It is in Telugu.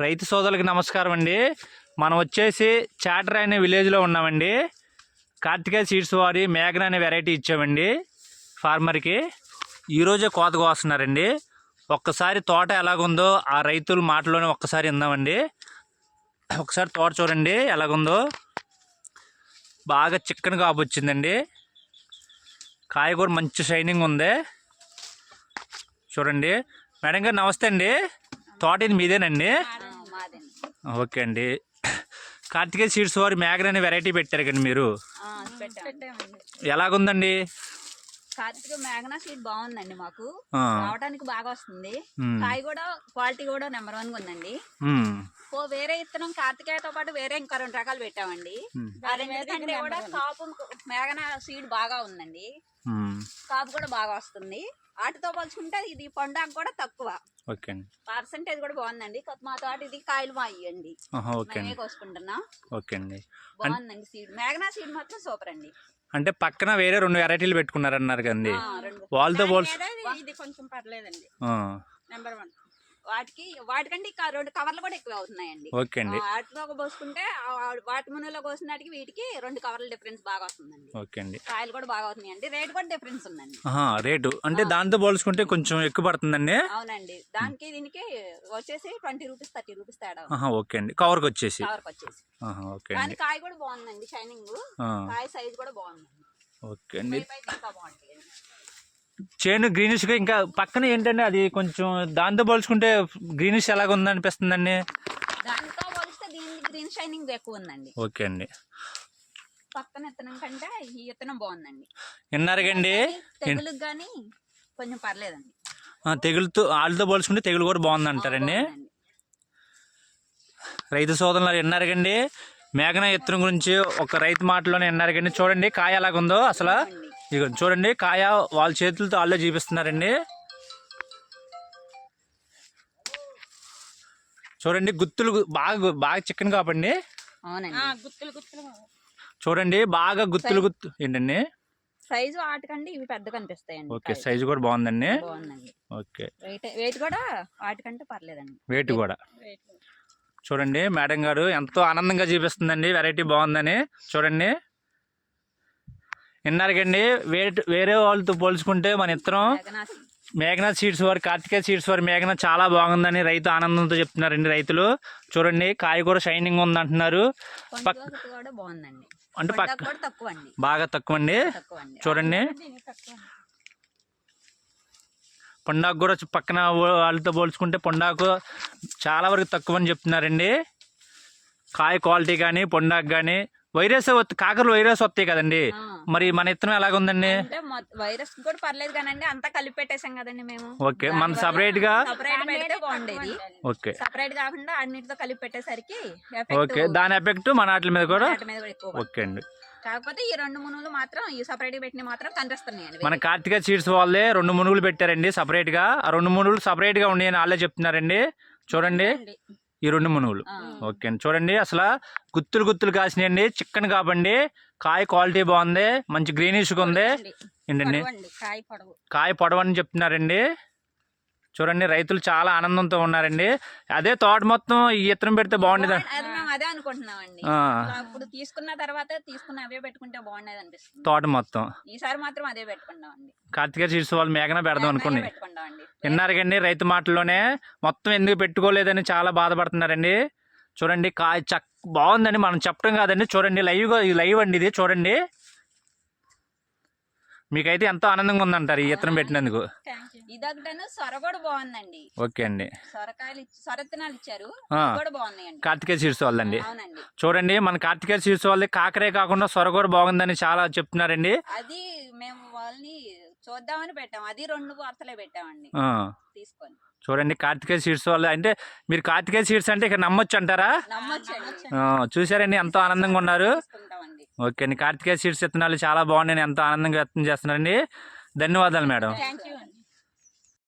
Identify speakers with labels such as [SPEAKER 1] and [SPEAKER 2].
[SPEAKER 1] రైతు సోదరులకి నమస్కారం అండి. మనం వచ్చేసి చాటర్ అనే విలేజ్లో ఉన్నామండి. కార్తికేయ సీడ్స్ వారి మేఘన అనే వెరైటీ ఇచ్చామండి ఫార్మర్కి ఈరోజే కోత కోస్తున్నారండి ఒక్కసారి తోట ఎలాగుందో ఆ రైతుల మాటలోనే ఒక్కసారి ఇందామండి ఒకసారి తోట చూడండి ఎలాగుందో. బాగా చిక్కన కాపు వచ్చిందండి. కాయ కూడా మంచి షైనింగ్ ఉంది. చూడండి. మేడం గారు నమస్తే అండి. తోట ఇది మీదేనండి? ఓకే అండి. కార్తికేయ సీడ్స్ వారి మేఘన అనే వెరైటీ పెట్టారు కండి మీరు. ఎలాగుందండి?
[SPEAKER 2] కార్తీక మేఘనా సీడ్ బాగుందండి మాకు. రావడానికి బాగా వస్తుంది. కాయ కూడా క్వాలిటీ కూడా నెంబర్ వన్గా ఉందండి. ఓ వేరే ఇత్తనం కార్తికేయతో పాటు వేరే ఇంకా రెండు రకాలు పెట్టామండి. కూడా కాపు మేఘనా సీడ్ బాగా ఉందండి. కాపు కూడా బాగా వస్తుంది. వాటితో పోల్చుకుంటే ఇది పండాకు కూడా తక్కువ.
[SPEAKER 1] ఓకే అండి.
[SPEAKER 2] పర్సంటేజ్ కూడా బాగుందండి. మా తోట ఇది కాయలు మా ఇవ్వండి
[SPEAKER 1] ఆహా, ఓకే
[SPEAKER 2] మేమే కోసుకుంటున్నాం.
[SPEAKER 1] ఓకే అండి.
[SPEAKER 2] బాగుందండి సీడ్. మేఘనా సీడ్ మాత్రం సూపర్ అండి.
[SPEAKER 1] అంటే పక్కన వేరే రెండు వెరైటీలు పెట్టుకున్నారన్నారు కదండి. వాళ్ళతో పోల్చు
[SPEAKER 2] ఇది కొంచెం పర్లేదండి. నెంబర్ వన్ వాటికి వాటికంటే ఇంకా రెండు కవర్లు కూడా ఎక్కువ అవుతున్నాయండి.
[SPEAKER 1] ఓకే అండి.
[SPEAKER 2] వాటిలో పోసుకుంటే వాటి మునులో కోసినాటికి వీటికి రెండు కవర్ల డిఫరెన్స్ బాగా వస్తుందండి.
[SPEAKER 1] ఓకే అండి.
[SPEAKER 2] కాయలు కూడా బాగా అవుతున్నాయండి. రేట్ కూడా డిఫరెన్స్ ఉందండి.
[SPEAKER 1] రేటు. అంటే దాంతో పోల్చుకుంటే కొంచెం ఎక్కువ పడుతుందండి?
[SPEAKER 2] అవునండి. దానికి దీనికి వచ్చేసి ట్వంటీ రూపీస్ థర్టీ రూపీస్ తేడా
[SPEAKER 1] ఓకే అండి. కవర్కి వచ్చేసి?
[SPEAKER 2] కవర్కి వచ్చేసి.
[SPEAKER 1] ఆహా, ఓకే అండి.
[SPEAKER 2] కాయ కూడా బాగుందండి షైనింగ్. కాయ సైజ్ కూడా బాగుందండి.
[SPEAKER 1] ఓకే అండి. చేను గ్రీనిష్గా ఇంకా పక్కన ఏంటంటే అది కొంచెం దాంతో పోల్చుకుంటే గ్రీనిష్ ఎలాగ ఉందనిపిస్తుందండి?
[SPEAKER 2] దానితో పోలిస్తే దీనికి గ్రీన్ షైనింగ్ ఎక్కువ ఉందండి.
[SPEAKER 1] ఓకే అండి.
[SPEAKER 2] పక్కన ఇత్తనం కంటే ఈ ఇత్తనం బాగుందండి.
[SPEAKER 1] విన్నారుగండి
[SPEAKER 2] తెగులుకి కానీ కొంచెం పర్లేదండి.
[SPEAKER 1] తెగులుతో వాళ్ళతో పోల్చుకుంటే తెగులు కూడా బాగుంది అంటారండి. రైతు సోదరులు విన్నారుగండి మేఘన ఎత్తున గురించి ఒక రైతు మాటలోనే విన్నారుగండి చూడండి కాయ ఎలాగుందో అసలు. ఇక చూడండి కాయ వాళ్ళ చేతులతో వాళ్ళే చూపిస్తున్నారండి. చూడండి గుత్తులు బాగా బాగా చికెన్ కాపండి.
[SPEAKER 2] అవునండి.
[SPEAKER 3] గుత్తులు గుత్తులు
[SPEAKER 1] చూడండి బాగా గుత్తులు గుత్తు ఏంటండి?
[SPEAKER 2] సైజు వాటికంటే ఇవి పెద్ద కనిపిస్తాయండి
[SPEAKER 1] ఓకే. సైజు కూడా బాగుందండి. ఓకే.
[SPEAKER 2] వెయిట్ కూడా వాటికంటే పర్లేదండి.
[SPEAKER 1] వెయిట్ కూడా. చూడండి మేడం గారు ఎంతో ఆనందంగా చూపిస్తుందండి వెరైటీ బాగుందని. చూడండి. విన్నారుగండి వేరే వేరే వాళ్ళతో పోల్చుకుంటే మన ఇత్తనం మేఘనాథ్ సీడ్స్ వారి కార్తికేయ సీడ్స్ వారి మేఘనాథ్ చాలా బాగుందని రైతు ఆనందంతో చెప్తున్నారండి రైతులు. చూడండి కాయ కూడా షైనింగ్ ఉంది అంటున్నారు అంటే పక్క బాగా తక్కువ అండి చూడండి. పొండాకు కూడా పక్కన వాళ్ళతో పోల్చుకుంటే పొండాకు చాలా వరకు తక్కువ అని చెప్తున్నారండి. కాయ క్వాలిటీ కానీ పొండాకు కానీ వైరస్ కాకరలు వైరస్ వస్తాయి కదండి. మరి మన ఇత్తనం ఎలాగుందండి?
[SPEAKER 2] వైరస్ కూడా పర్లేదు కానండి అంతా కలిపి పెట్టేసాం కదండి మేము.
[SPEAKER 1] ఓకే మన సపరేట్గా
[SPEAKER 2] సపరేట్ పెడితే బాగుండేది.
[SPEAKER 1] ఓకే.
[SPEAKER 2] సపరేట్ కాకుండా అన్నిటితో కలిపి పెట్టేసరికి
[SPEAKER 1] ఓకే దాని ఎఫెక్ట్ మన వాటి మీద కూడా?
[SPEAKER 2] వాటి మీద కూడా ఎక్కువ
[SPEAKER 1] ఓకే అండి.
[SPEAKER 2] కాకపోతే ఈ రెండు మునులు మాత్రం ఈ సపరేట్ పెట్టిన మాత్రం కనిపిస్తున్నాయండి
[SPEAKER 1] మన కార్తిక సీడ్స్ వాళ్ళే రెండు మునుగులు పెట్టారండి సపరేట్గా ఆ రెండు మునుగులు సపరేట్గా ఉన్నాయని వాళ్ళే చెప్తున్నారండి. చూడండి. ఈ రెండు మునుగులు. ఓకే అండి. చూడండి అసలు గుత్తులు గుత్తులు కాసినాయండి. చికెన్ కాబండి. కాయ క్వాలిటీ బాగుంది మంచి గ్రీనిష్గా ఉంది. ఏంటండి?
[SPEAKER 2] కాయ
[SPEAKER 1] పొడవని చెప్తున్నారండి. చూడండి రైతులు చాలా ఆనందంతో ఉన్నారండి. అదే తోట మొత్తం ఈ ఇత్తనం పెడితే బాగుండేది?
[SPEAKER 2] అది అనుకుంటున్నామండి. అప్పుడు తీసుకున్న తర్వాత తీసుకున్న అవే పెట్టుకుంటే బాగుండేది అనిపిస్తుంది
[SPEAKER 1] తోట మొత్తం.
[SPEAKER 2] ఈసారి మాత్రం అదే పెట్టుకుందామండి
[SPEAKER 1] కార్తిక సీడ్స్ వాళ్ళు మేఘన పెడదాం
[SPEAKER 2] అదే పెట్టుకుందామండి
[SPEAKER 1] విన్నారుగండి రైతు మాటల్లోనే మొత్తం ఎందుకు పెట్టుకోలేదని చాలా బాధపడుతున్నారండి. చూడండి కాయ చక్ బాగుందండి మనం చెప్పడం కాదండి. చూడండి లైవ్ లైవ్ అండి ఇది చూడండి. మీకైతే ఎంతో ఆనందంగా ఉందంటారు ఈ ఇత్తనం పెట్టినందుకు.
[SPEAKER 2] ఇదొకటను సొర కూడా బాగుందండి.
[SPEAKER 1] ఓకే అండి.
[SPEAKER 2] సొరకాయలు ఇచ్చారు. కూడా బాగున్నాయండి.
[SPEAKER 1] కార్తికేయ సీడ్స్ వాళ్ళండి. చూడండి మన కార్తికేయ సీడ్స్ వాళ్ళది కాకరే కాకుండా సొరగూర బాగుందని చాలా చెప్తున్నారండి.
[SPEAKER 2] అది మేము వాళ్ళని చూద్దామని పెట్టాం. అది రెండు వార్తలే పెట్టామండి. తీసుకొని.
[SPEAKER 1] చూడండి కార్తికేయ సీడ్స్ వాళ్ళు అంటే మీరు కార్తికేయ సీడ్స్ అంటే ఇక నమ్మొచ్చు అంటారా? చూసారండి ఎంతో ఆనందంగా ఉన్నారు. ఓకే అండి. కార్తికేయ సీడ్స్ విత్తనాలు చాలా బాగున్నాయని ఎంతో ఆనందంగా వ్యక్తం చేస్తున్నారండి. ధన్యవాదాలు మేడం.
[SPEAKER 2] Thank you